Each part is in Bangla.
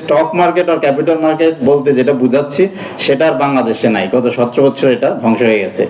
স্টক মার্কেট আর ক্যাপিটাল মার্কেট বলতে যেটা বুঝাচ্ছি, সেটা আর বাংলাদেশে নাই। গত সতেরো বছর এটা ধ্বংস হয়ে গেছে।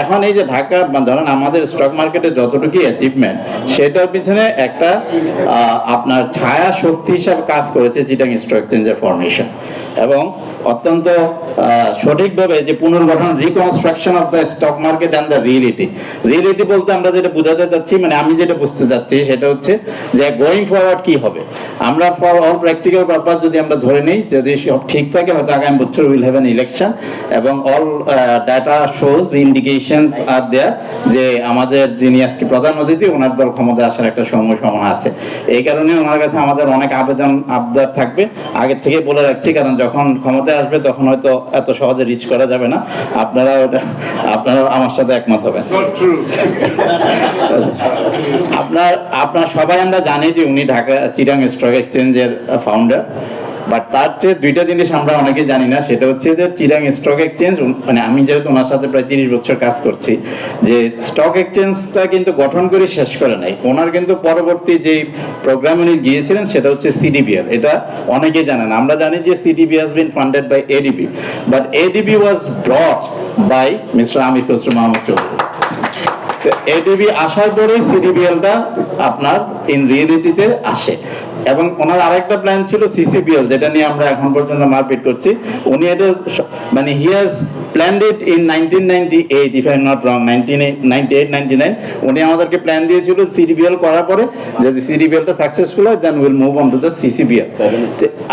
এখন এই যে ঢাকা ধরেন আমাদের স্টক মার্কেটে যতটুকু অ্যাচিভমেন্ট সেটার পিছনে একটা আপনার ছায়া শক্তি হিসাবে কাজ করেছে চিটাং স্টক এক্সচেঞ্জের ফরমেশন এবং অত্যন্ত সঠিকভাবে যে পুনর্গঠন reconstruction of the stock market and the reality reality বলতে আমরা যেটা বোঝাতে চাচ্ছি মানে আমি যেটা বুঝতে চাচ্ছি, সেটা হচ্ছে যে গোয়িং ফরওয়ার্ড কি হবে? আমরা ফর অল প্র্যাকটিক্যাল পারপাস যদি আমরা ধরে নিই, যদি সব ঠিক থাকে, হয়তো আগামী বছর উইল হ্যাভ এন ইলেকশন এবং all data shows indications are there যে আমাদের যিনি আজকে প্রধান অতিথি, ওনার দল ক্ষমতায় আসার একটা সময় সমান আছে। এই কারণে ওনার কাছে আমাদের অনেক আবেদন, আবদার থাকবে। আগের থেকে বলে রাখছি, কারণ যখন ক্ষমতায় আসবে, তখন হয়তো এত সহজে রিচ করা যাবে না। আপনারা ওটা আপনারা আমার সাথে একমত হবেন। আপনার আপনার সবাই আমরা জানি যে উনি ঢাকা চিরাং স্টক এক্সচেঞ্জের ফাউন্ডার বাট তার চেয়ে দুইটা জিনিস আমরা অনেকে জানি না, সেটা হচ্ছে যে চিরাং স্টক এক্সচেঞ্জ মানে আমি যেহেতু ওনার সাথে প্রায় তিরিশ বছর কাজ করছি, যে স্টক এক্সচেঞ্জটা কিন্তু গঠন করে শেষ করে নাই। ওনার কিন্তু পরবর্তী যে প্রোগ্রাম উনি গিয়েছিলেন সেটা হচ্ছে সিডিবিএল এটা অনেকে জানেন আমরা জানি যে CDB has been funded by ADB but ADB was brought by mister Amir Khasru Mahmud Chowdhury ADB আসার পরে সিডিবিএলটা আপনার ইন রিয়েলিটিতে আসে। এবং ওনার আরেকটা প্ল্যান ছিল সিসিবিএল যেটা নিয়ে আমরা এখন পর্যন্ত মারপিট করছি। উনি এটা মানে he has planned it in nineteen ninety eight if I not wrong nineteen ninety eight ninety nine উনি আমাদেরকে প্ল্যান দিয়েছিল সিডিবিএল করার পরে, যদি সিডিবিএলটা সাকসেসফুল হয় then will move on to the CCBL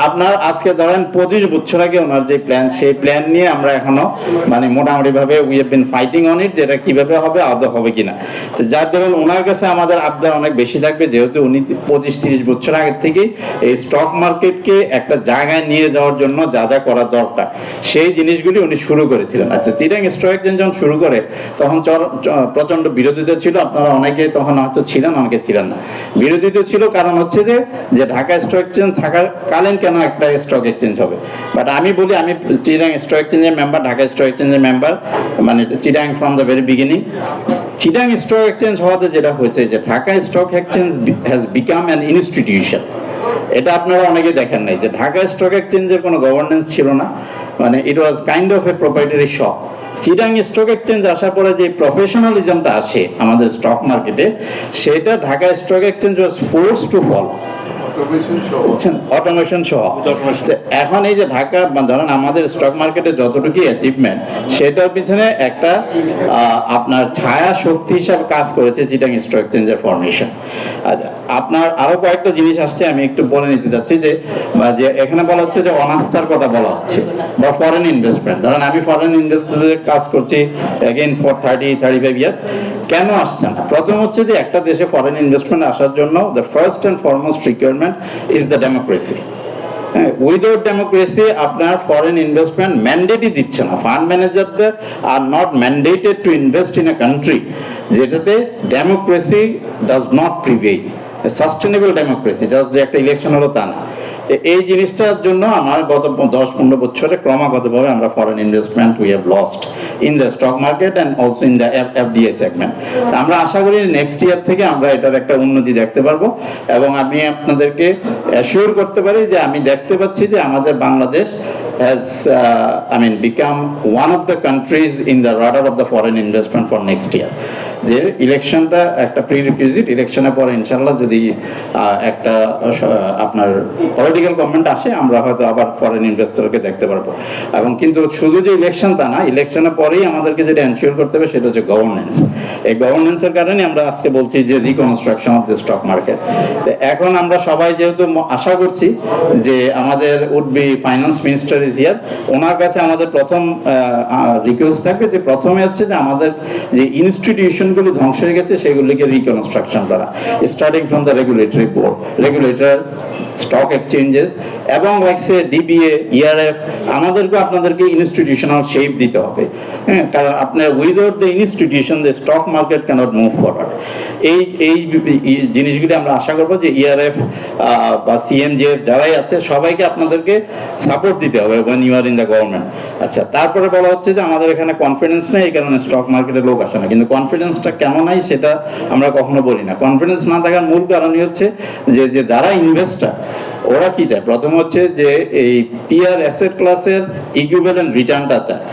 আপনার আজকে ধরেন পঁচিশ বছর আগে ওনার যে প্ল্যান সেই প্ল্যান নিয়ে আমরা এখনও মানে মোটামুটি ভাবে we have been fighting on it যেটা কীভাবে হবে, আদৌ হবে কিনা। তো যার ধরুন ওনার কাছে আমাদের আবদার অনেক বেশি থাকবে, যেহেতু উনি পঁচিশ তিরিশ বছর আগে থেকেই এই স্টক মার্কেটকে একটা জায়গায় নিয়ে যাওয়ার জন্য যা যা করা দরকার, সেই জিনিসগুলি উনি শুরু করেছিলেন আচ্ছা চিরাং এক্সচেঞ্জ যখন শুরু করে, তখন চর- প্রচণ্ড বিরোধিতা ছিল। আপনারা অনেকে তখন হয়তো ছিলেন অনেকে ছিলেন না। বিরোধিতা ছিল, কারণ হচ্ছে যে যে ঢাকা স্টক এক্সচেঞ্জ থাকার কালীন কেন একটা স্টক এক্সচেঞ্জ হবে? বাট আমি বলি, আমি চিরাং স্টক এক্সচেঞ্জের মেম্বার ঢাকা স্টক এক্সচেঞ্জের মেম্বার মানে Chirang from the very beginning Chittagong stock exchange হওয়াতে যেটা হয়েছে, যে Dhaka stock exchange has become an institution এটা আপনারা অনেকে দেখেন নাই, যে ঢাকা স্টক এক্সচেঞ্জের কোনো গভর্নেন্স ছিল না। মানে it was kind of a proprietary shop Chittagong stock exchange আসার পরে যে প্রফেশনালিজমটা আসে আমাদের স্টক মার্কেটে সেটা Dhaka stock exchange was force to follow automation সহ এখন এই যে ঢাকা ধরেন আমাদের স্টক মার্কেটে যতটুকু অ্যাচিভমেন্ট সেটার পিছনে একটা আপনার ছায়া শক্তি হিসাবে কাজ করেছে চিটাং স্টক এক্সচেঞ্জের ফরমেশন আচ্ছা আপনার আরও কয়েকটা জিনিস আসছে, আমি একটু বলে নিতে চাচ্ছি যে এখানে বলা হচ্ছে যে অনাস্থার কথা বলা হচ্ছে, বা ফরেন ইনভেস্টমেন্ট ধরেন আমি ফরেন ইনভেস্টমেন্টের কাজ করছি again for thirty thirty five years কেন আসছে না? প্রথম হচ্ছে যে একটা দেশে ফরেন ইনভেস্টমেন্ট আসার জন্য the first and foremost requirement is the democracy without democracy আপনার ফরেন ইনভেস্টমেন্ট ম্যান্ডেটই দিচ্ছে না। Fund ম্যানেজারদের are not mandated to invest in a country যেটাতে democracy does not prevail sustainable democracy just যে একটা ইলেকশন হলো তা না। এই জিনিসটার জন্য আমার গত দশ পনেরো বছরে ক্রমাগতভাবে আমরা foreign investment we have lost in the stock market and also in the FDI segment আমরা আশা করি নেক্সট ইয়ার থেকে আমরা এটার একটা উন্নতি দেখতে পারব এবং আমি আপনাদেরকে অ্যাসিওর করতে পারি যে আমি দেখতে পাচ্ছি যে আমাদের Bangladesh uh, I mean become one of the countries in the radar of the foreign investment for next year যে ইলেকশনটা একটা প্রি রিকুইজিট ইলেকশনের পরে ইনশাল্লাহ যদি একটা আপনার পলিটিক্যাল গভর্নমেন্ট আসে, আমরা হয়তো আবার ফরেন ইনভেস্টরকে দেখতে পারব। এবং কিন্তু শুধু যে ইলেকশন তা না, ইলেকশনের পরেই আমাদেরকে যেটা এনশিওর করতে হবে, সেটা হচ্ছে গভর্নেন্স এই গভর্নেন্সের কারণে আমরা আজকে বলছি যে reconstruction of the stock market তো এখন আমরা সবাই যেহেতু আশা করছি যে আমাদের would be finance minister is here ওনার কাছে আমাদের প্রথম রিকোয়েস্ট থাকবে যে প্রথমে হচ্ছে যে আমাদের যে ইনস্টিটিউশনগুলি ধ্বংস হয়ে গেছে, সেগুলিকে রিকনস্ট্রাকশন করা starting from the regulatory board regulator stock exchanges এবং লাইকসে ডিবিএ ইআরএফ আমাদেরকে আপনাদেরকে ইনস্টিটিউশনাল শেপ দিতে হবে। হ্যাঁ কারণ আপনার without the institution the stock market can't move forward এই এই জিনিসগুলি আমরা আশা করব যে ইআরএফ বা সিএমজে যারাই আছে, সবাইকে আপনাদেরকে সাপোর্ট দিতে হবে when you are in the government আচ্ছা তারপরে বলা হচ্ছে যে আমাদের এখানে কনফিডেন্স নেই, এই কারণে স্টক মার্কেটে লোক আসে না। কিন্তু কনফিডেন্সটা কেন নাই সেটা আমরা কখনো বলি না। কনফিডেন্স না থাকার মূল কারণই হচ্ছে যে যে যারা ইনভেস্টার ওরা কি চায়? প্রথম হচ্ছে যে এই পিআর অ্যাসেট ক্লাসের ইকুইভ্যালেন্ট রিটার্নটা চায়।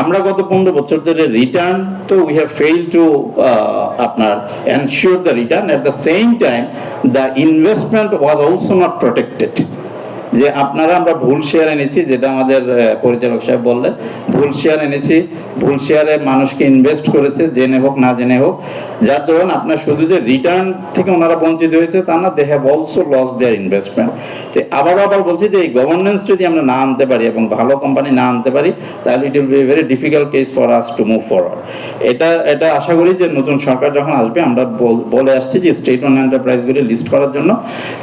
আমরা গত পনেরো বছর ধরে রিটার্ন তো উই হ্যাভ ফেল টু আপনার ensure the return at the same time the investment was also not protected যে আপনারা, আমরা ভুল শেয়ার এনেছি, যেটা আমাদের পরিচালক সাহেব বললেন। ভুল শেয়ার এনেছি, ভুল শেয়ারে মানুষকে ইনভেস্ট করেছে, জেনে হোক, না জেনে হোক। যার দরুন আপনার শুধু যে রিটার্ন থেকে ওনারা বঞ্চিত হয়েছে, তা না they have loss their investment তো আবার আবার বলছি যে এই গভর্নেন্স যদি আমরা না আনতে পারি এবং ভালো কোম্পানি না আনতে পারি, তাহলে it will be very difficult case for us to move forward এটা এটা আশা করি যে নতুন সরকার যখন আসবে, আমরা বলে আসছি যে স্টেট ওন এন্টারপ্রাইজগুলি লিস্ট করার জন্য।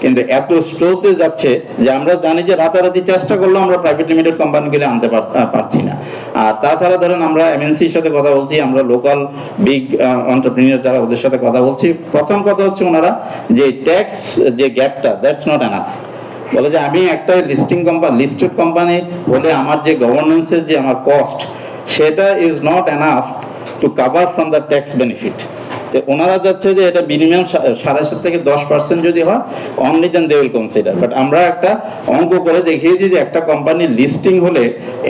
কিন্তু এত স্লোতে যাচ্ছে যে আমরা জানি যে রাতারাতি চেষ্টা করলেও আমরা প্রাইভেট লিমিটেড কোম্পানিগুলি আনতে পারছি না। আর তাছাড়া ধরেন আমরা এমএনসির সাথে কথা বলছি, আমরা লোকাল বিগ অন্টারপ্রিনিয়র যারা ওদের সাথে কথা বলছি, প্রথম কথা হচ্ছে ওনারা যে ট্যাক্স যে গ্যাপটা দ্যাটস নট এনাফ বলে যে আমি একটা লিস্টিং কোম্পানি লিস্টেড কোম্পানি বলে আমার যে গভর্নেন্সের যে আমার কস্ট সেটা is not enough to cover from the tax benefit তো ওনারা যাচ্ছে যে এটা মিনিমাম সাড়ে সাত থেকে দশ পার্সেন্ট যদি হয় only then they will consider but আমরা একটা অঙ্ক করে দেখিয়েছি যে একটা কোম্পানির লিস্টিং হলে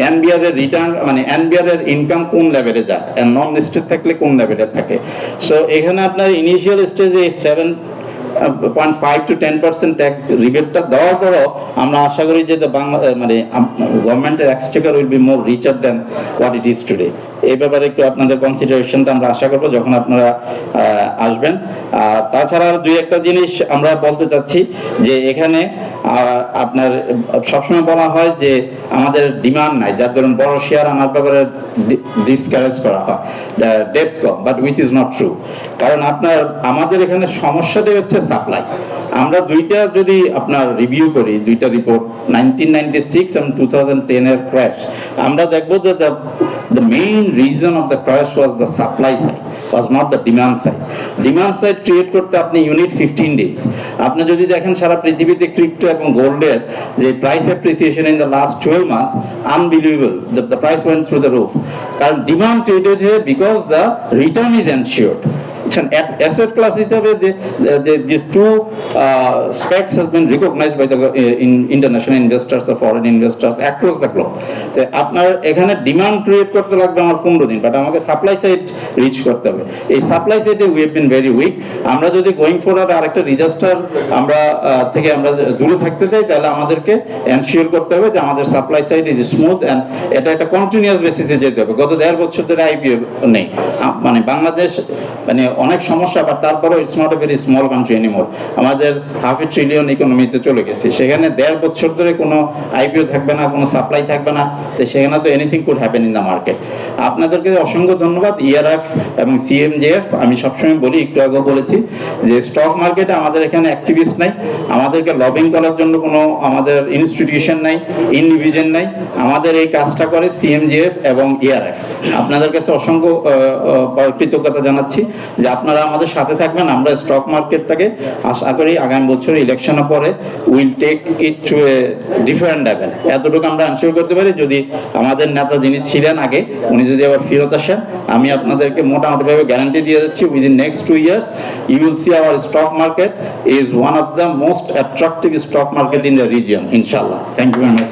এনবিআর এর রিটার্ন মানে এনবিআর এর ইনকাম কোন লেভেলে যায় নন লিস্টেড থাকলে কোন লেভেলে থাকে। সো এখানে আপনার ইনিশিয়াল স্টেজে seven point five to ten percent tax রিবেটটা দেওয়ার পরও আমরা আশা করি যে বাংলা মানে গভর্নমেন্টের exchequer will be more richer than what it is today এই ব্যাপারে একটু আপনাদের কনসিডারেশনটা আমরা আশা করব যখন আপনারা আসবেন। আর তাছাড়া দুই একটা জিনিস আমরা বলতে চাচ্ছি যে এখানে আপনার সবসময় বলা হয় যে আমাদের ডিমান্ড নাই, যার ধরুন বড় শেয়ার আনার ব্যাপারে ডিসকারেজ করা হয় depth com but which is not true কারণ আপনার, আমাদের এখানে সমস্যাটাই হচ্ছে সাপ্লাই আমরা দুইটা যদি আপনার রিভিউ করি, দুইটা রিপোর্ট নাইনটিন নাইনটি সিক্স এবং টু থাউজেন্ড টেনের ক্র্যাশ আমরা দেখব যে the main reason of the crash was the supply side was not the demand side demand side create করতে আপনি ইউনিট ফিফটিন ডেজ আপনি যদি দেখেন সারা পৃথিবীতে ক্রিপ্টো এবং গোল্ডের যে price appreciation in the last twelve mass unbelievable the price went through the roof কারণ ডিমান্ড ক্রিয়েট হয়েছে because the return is ensured asset class হিসাবে the, the, the, these two uh, specs has been recognized by the uh, in international investors or foreign investors across the globe. তো আপনার এখানে ডিমান্ড ক্রিয়েট করতে লাগবে আমার পনেরো দিন বাট আমাকে সাপ্লাই সাইড রিচ করতে হবে। এই সাপ্লাই সাইডে we have been very weak আমরা যদি গোয়িং ফরওয়ার্ড আরেকটা ডিজাস্টার আমরা থেকে আমরা দূরে থাকতে চাই তাহলে আমাদেরকে এনশিওর করতে হবে যে আমাদের supply side is smooth and এটা একটা কন্টিনিউয়াস বেসিসে যেতে হবে। গত দেড় বছর ধরে আইপিও নেই। মানে বাংলাদেশ মানে অনেক সমস্যা বাট তারপরেও it's not a very small country anymore আমাদের হাফ এ ট্রিলিয়ন ইকোনমিতে চলে গেছে। সেখানে দেড় বছর ধরে কোনো আইপিও থাকবে না, কোনো সাপ্লাই থাকবে না, তো সেখানে তো anything could happen in the market আপনাদেরকে অসংখ্য ধন্যবাদ ইআরএফ এবং সিএমজেএফ আমি সবসময় বলি, একটু আগেও বলেছি যে স্টক মার্কেটে আমাদের এখানে অ্যাক্টিভিস্ট নাই, আমাদেরকে লবিং করার জন্য কোনো আমাদের ইনস্টিটিউশন নাই ইন্ডিভিজুয়াল নাই। আমাদের এই কাজটা করে সিএমজিএফ এবং ইআরএফ আপনাদের কাছে অসংখ্য কৃতজ্ঞতা জানাচ্ছি। যে আপনারা আমাদের সাথে থাকবেন, আমরা স্টক মার্কেটটাকে আশা করি আগামী বছর ইলেকশনের পরে will take it to a different level এতটুকু আমরা আনসিওর করতে পারি, যদি আমাদের নেতা যিনি ছিলেন আগে, উনি যদি আবার ফেরত আসেন, আমি আপনাদেরকে মোটামুটিভাবে গ্যারান্টি দিয়ে যাচ্ছি within next two years you will see our stock market is one of the most attractive stock market in the region ইনশাল্লাহ থ্যাংক ইউ ভেরি মাচ